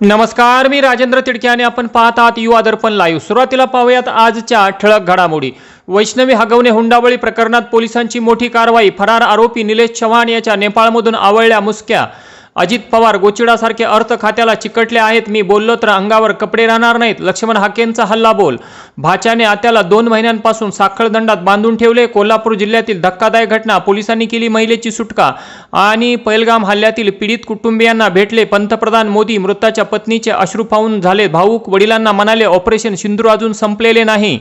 नमस्कार मी राजेंद्र तिडके आणि आपण पाहत आहात युवा दर्पण लाईव्ह सुरुवातीला पाहूयात आजच्या ठळक घडामोडी. वैष्णवी हगवणे हुंडाबळी प्रकरणात पोलिसांची मोठी कारवाई फरार आरोपी निलेश चव्हाण याच्या नेपाळमधून आवळल्या मुसक्या. अजित पवार गोचिडासारखे अर्थ खात्याला चिकटले आहेत. मी बोललो तर अंगावर कपडे राहणार नाहीत. लक्ष्मण हाकेंचा हल्ला बोल. भाच्याने आत्याला दोन महिन्यांपासून साखळदंडात बांधून ठेवले. कोल्हापूर जिल्ह्यातील धक्कादायक घटना. पोलिसांनी केली महिलेची सुटका. आणि पैलगाम हल्ल्यातील पीडित कुटुंबियांना भेटले. पंतप्रधान मोदी मृताच्या पत्नीचे अश्रू पाहून झाले. भाऊक वडिलांना म्हणाले ऑपरेशन सिंधू अजून संपलेले नाही.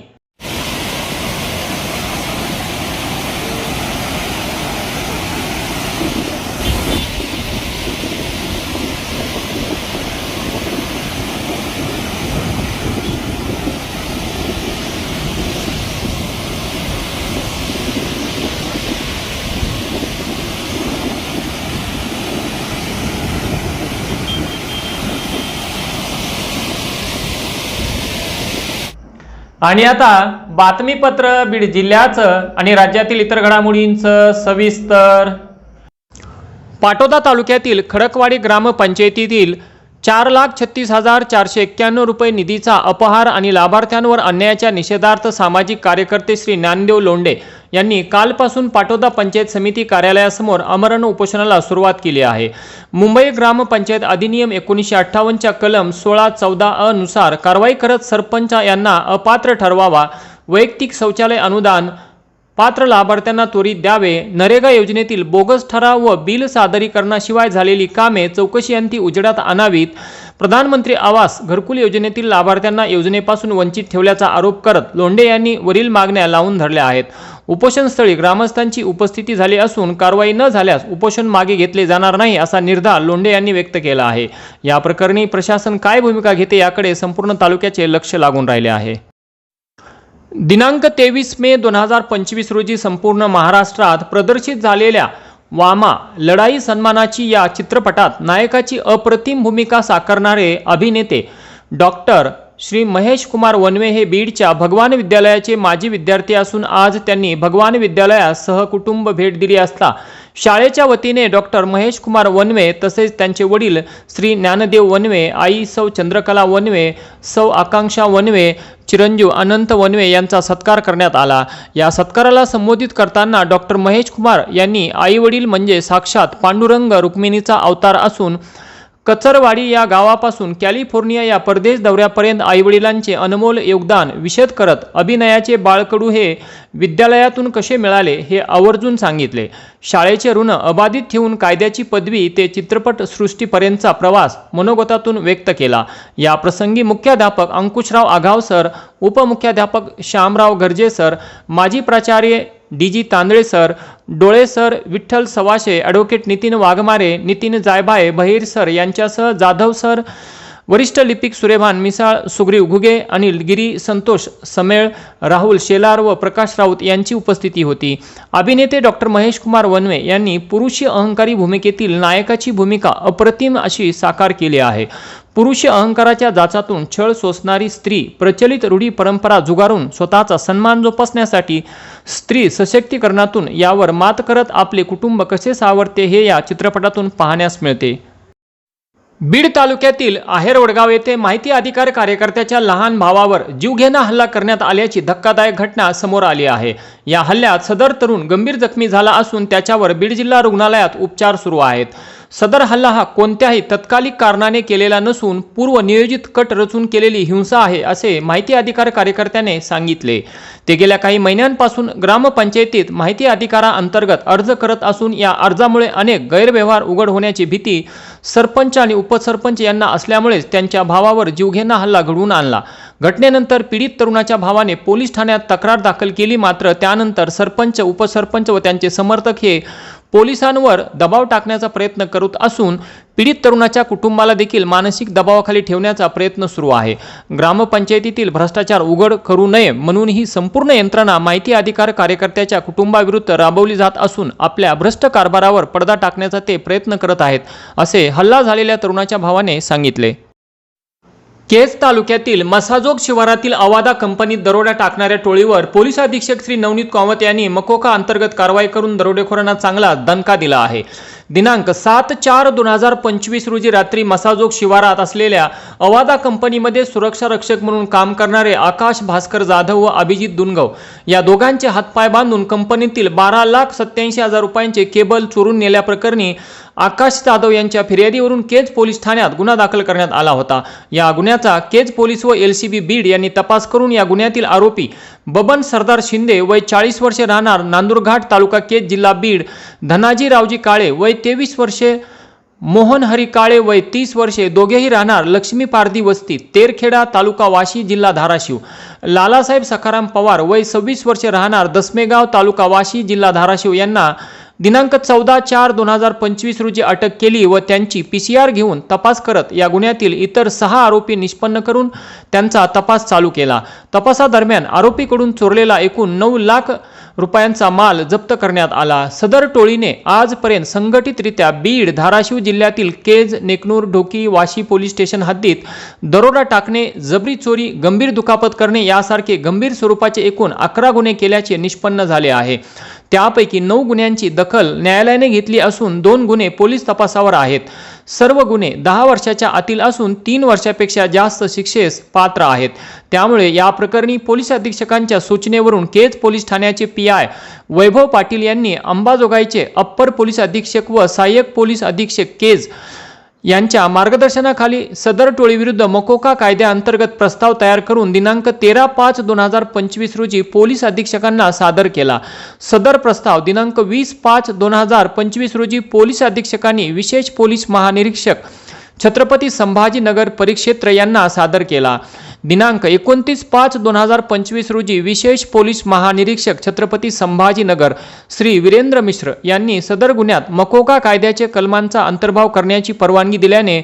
आणि आता बातमीपत्र बीड जिल्ह्याचं आणि राज्यातील इतर घडामोडींचं सविस्तर. पाटोदा तालुक्यातील खडकवाडी ग्रामपंचायतीतील चार लाख छत्तीस हजार चारशे एक्क्याण्णव रुपये निधीचा अपहार आणि लाभार्थ्यांवर अन्यायाच्या निषेधार्थ सामाजिक कार्यकर्ते श्री ज्ञानदेव लोंडे यांनी कालपासून पाटोदा पंचायत समिती कार्यालयासमोर अमरण उपोषणाला सुरुवात केली आहे. मुंबई ग्रामपंचायत अधिनियम एकोणीसशे अठ्ठावन्नच्या कलम सोळा चौदा अनुसार नुसार कारवाई करत सरपंच यांना अपात्र ठरवावा वैयक्तिक शौचालय अनुदान पात्र लाभार्थ्यांना त्वरित द्यावे नरेगा योजनेतील बोगस ठराव व बिल सादरीकरणाशिवाय झालेली कामे चौकशी अंती उजेडात आणावीत प्रधानमंत्री आवास घरकुल योजनेतील लाभार्थ्यांना योजनेपासून वंचित ठेवल्याचा आरोप करत लोंढे यांनी वरील मागण्या लावून धरल्या आहेत. उपोषणस्थळी ग्रामस्थांची उपस्थिती झाली असून कारवाई न झाल्यास उपोषण मागे घेतले जाणार नाही असा निर्धार लोंढे यांनी व्यक्त केला आहे. या प्रकरणी प्रशासन काय भूमिका घेते याकडे संपूर्ण तालुक्याचे लक्ष लागून राहिले आहे. दिनांक तेवीस मे दोन हजार पंचवीस रोजी संपूर्ण महाराष्ट्रात प्रदर्शित झालेल्या वामा लढाई सन्मानाची या चित्रपटात नायकाची अप्रतिम भूमिका साकारणारे अभिनेते डॉक्टर श्री महेश कुमार वनवे हे बीडच्या भगवान विद्यालयाचे माजी विद्यार्थी असून आज त्यांनी भगवान विद्यालयास सहकुटुंब भेट दिली असता शाळेच्या वतीने डॉक्टर महेश कुमार वनवे तसेच त्यांचे वडील श्री ज्ञानदेव वनवे आई सौ चंद्रकला वनवे सौ आकांक्षा वनवे चिरंजीव अनंत वनवे यांचा सत्कार करण्यात आला. या सत्काराला संबोधित करताना डॉक्टर महेश कुमार यांनी आई वडील म्हणजे साक्षात पांडुरंग रुक्मिणीचा अवतार असून कचरवाडी या गावापासून कॅलिफोर्निया या परदेश दौऱ्यापर्यंत आईवडिलांचे अनमोल योगदान विशद करत अभिनयाचे बाळकडू हे विद्यालयातून कसे मिळाले हे आवर्जून सांगितले. शाळेचे ऋण अबाधित ठेवून कायद्याची पदवी ते चित्रपटसृष्टीपर्यंतचा प्रवास मनोगतातून व्यक्त केला. या प्रसंगी मुख्याध्यापक अंकुशराव आघाव सर उपमुख्याध्यापक श्यामराव गर्जे सर माजी प्राचार्य D G Tandale sir Dole sir Vitthal Savashe advocate Nitin Waghmare Nitin Jaybhaye Bahir sir यांच्यासह जाधव सर वरिष्ठ लिपिक सुरेभान मिसाळ सुग्रीव घुगे अनिल गिरी संतोष समेळ राहुल शेलार व प्रकाश राऊत यांची उपस्थिती होती. अभिनेते डॉक्टर महेश कुमार वनवे यांनी पुरुषी अहंकारी भूमिकेतील नायकाची भूमिका अप्रतिम अशी साकार केली आहे. पुरुष अहंकाराच्या जाचातून छळ सोसणारी स्त्री प्रचलित रूढी परंपरा जुगारून स्वतःचा सन्मान जोपासण्यासाठी स्त्री सशक्तीकरणातून यावर मात करत आपले कुटुंब कसे सावरते हे या चित्रपटातून पाहण्यास मिळते. बीड तालुक्यातील आहेर वडगाव येथे माहिती अधिकार कार्यकर्त्याच्या लहान भावावर जीवघेणा हल्ला करण्यात आल्याची धक्कादायक घटना समोर आली आहे. या हल्ल्यात सदर तरुण गंभीर जखमी झाला असून त्याच्यावर बीड जिल्हा रुग्णालयात उपचार सुरू आहेत. सदर हल्ला हा कोणत्याही तत्कालिक कारणाने केलेला नसून पूर्व नियोजित कट रचून केलेली हिंसा आहे असे माहिती अधिकार कार्यकर्त्याने सांगितले. ते गेल्या काही महिन्यांपासून ग्रामपंचायतीत माहिती अधिकाराअंतर्गत अर्ज करत असून या अर्जामुळे अनेक गैरव्यवहार उघड होण्याची भीती सरपंच आणि उपसरपंच यांना असल्यामुळेच त्यांच्या भावावर जीवघेणा हल्ला घडवून आणला. घटनेनंतर पीडित तरुणाच्या भावाने पोलीस ठाण्यात तक्रार दाखल केली मात्र त्यानंतर सरपंच उपसरपंच व त्यांचे समर्थक हे पोलिसांवर दबाव टाकण्याचा प्रयत्न करत असून पीडित तरुणाच्या कुटुंबाला देखील मानसिक दबावाखाली ठेवण्याचा प्रयत्न सुरू आहे. ग्रामपंचायतीतील भ्रष्टाचार उघड करू नये म्हणून ही संपूर्ण यंत्रणा माहिती अधिकार कार्यकर्त्याच्या कुटुंबाविरुद्ध राबवली जात असून आपल्या भ्रष्ट कारभारावर पडदा टाकण्याचा ते प्रयत्न करत आहेत असे हल्ला झालेल्या तरुणाच्या भावाने सांगितले. केज तालुक्यातील मसाजोग शिवारातील अवादा कंपनीत दरोडा टाकणाऱ्या टोळीवर पोलीस अधीक्षक श्री नवनीत कामत यांनी मकोका अंतर्गत कारवाई करून दरोडेखोरांना चांगला दणका दिला आहे. दिनांक सात चार दोन हजार पंचवीस रोजी रात्री मसाजोग शिवारात असलेल्या अवादा कंपनीमध्ये सुरक्षा रक्षक म्हणून काम करणारे आकाश भास्कर जाधव व अभिजित दुनगव या दोघांचे हातपाय बांधून कंपनीतील बारा लाख सत्याऐंशी हजार रुपयांचे केबल चोरून नेल्याप्रकरणी आकाश जाधव यांच्या फिर्यादीवरून केज पोलीस ठाण्यात गुन्हा दाखल करण्यात आला होता. या गुन्ह्याचा केज पोलीस व एल सी बी बीड यांनी तपास करून या गुन्ह्यातील आरोपी बबन सरदार शिंदे वय चाळीस वर्षे राहणार नांदुरघाट तालुका केत जिल्हा बीड. धनाजी रावजी काळे वय तेवीस वर्षे मोहन हरी काळे वय तीस वर्षे दोघेही राहणार लक्ष्मी पारधी वस्ती तेरखेडा तालुका वाशी जिल्हा धाराशिव. लालासाहेब सखाराम पवार वय सव्वीस वर्षे राहणार दसमेगाव तालुका वाशी जिल्हा धाराशिव यांना दिनांक चौदा चार दोन हजार पंचवीस रोजी अटक केली व त्यांची पी सी आर घेऊन तपास करत या गुन्ह्यातील इतर सहा आरोपी निष्पन्न करून त्यांचा तपास चालू केला. तपासादरम्यान आरोपीकडून चोरलेला एकूण नऊ लाख रुपयांचा माल जप्त करण्यात आला. सदर टोळीने आजपर्यंत संघटितरित्या बीड धाराशिव जिल्ह्यातील केज नेकनूर ढोकी वाशी पोलीस स्टेशन हद्दीत दरोडा टाकणे जबरी चोरी गंभीर दुखापत करणे यासारखे गंभीर स्वरूपाचे एकूण अकरा गुन्हे केल्याचे निष्पन्न झाले आहे. त्यापैकी नऊ गुन्ह्यांची दखल न्यायालयाने घेतली असून दोन गुन्हे पोलीस तपासावर आहेत. सर्व गुन्हे दहा वर्षाच्या आतील असून तीन वर्षापेक्षा जास्त शिक्षेस पात्र आहेत. त्यामुळे या प्रकरणी पोलीस अधीक्षकांच्या सूचनेवरून केज पोलीस ठाण्याचे पी आय वैभव पाटील यांनी अंबाजोगाईचे अप्पर पोलीस अधीक्षक व सहाय्यक पोलीस अधीक्षक केज यांच्या मार्गदर्शनाखाली सदर टोळीविरुद्ध मकोका कायद्याअंतर्गत प्रस्ताव तयार करून दिनांक तेरा पाच दोन हजार पंचवीस रोजी पोलीस अधीक्षकांना सादर केला. सदर प्रस्ताव दिनांक वीस पाच दोन हजार पंचवीस रोजी पोलीस अधीक्षकांनी विशेष पोलीस महानिरीक्षक छत्रपती संभाजीनगर परिक्षेत्र यांना सादर केला. दिनांक एकोणतीस पाच दोन हजार पंचवीस रोजी विशेष पोलीस महानिरीक्षक छत्रपती संभाजीनगर श्री वीरेंद्र मिश्र यांनी सदर गुन्ह्यात मकोका कायद्याचे कलमांचा अंतर्भाव करण्याची परवानगी दिल्याने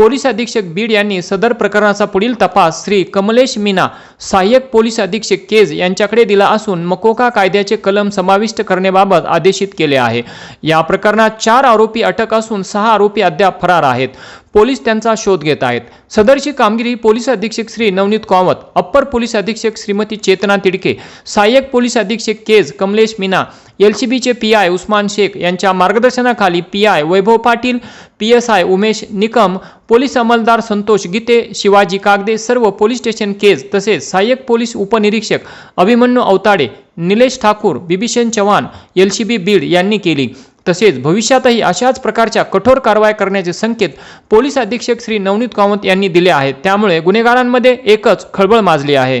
पोलीस अधीक्षक बीड यांनी सदर प्रकरणाचा पुढील तपास श्री कमलेश मीना सहाय्यक पोलीस अधीक्षक केज यांच्याकडे दिला असून मकोका कायद्याचे कलम समाविष्ट करण्याबाबत आदेशित केले आहे. या प्रकरणात चार आरोपी अटक असून सहा आरोपी अद्याप फरार आहेत. पोलीस त्यांचा शोध घेत आहेत. सदरची कामगिरी पोलीस अधीक्षक श्री नवनीत कामत अप्पर पोलीस अधीक्षक श्रीमती चेतना तिडके सहाय्यक पोलीस अधीक्षक केज कमलेश मीना एलसीबीचे बीचे पी आय उस्मान शेख यांच्या मार्गदर्शनाखाली P I Vaibhav Patil P S I Umesh Nikam police अंमलदार Santosh Gite Shivaji Kagde सर्व पोलीस स्टेशन केज तसेच सहाय्यक पोलीस उपनिरीक्षक Abhimanyu Avtade Nilesh Thakur Bibhishan Chavan L C B Beed यांनी केली. तसेच भविष्यातही अशाच प्रकारच्या कठोर कारवाई करण्याचे संकेत पोलीस अधीक्षक श्री नवनीत कामत यांनी दिले आहेत. त्यामुळे गुन्हेगारांमध्ये एकच खळबळ माजली आहे.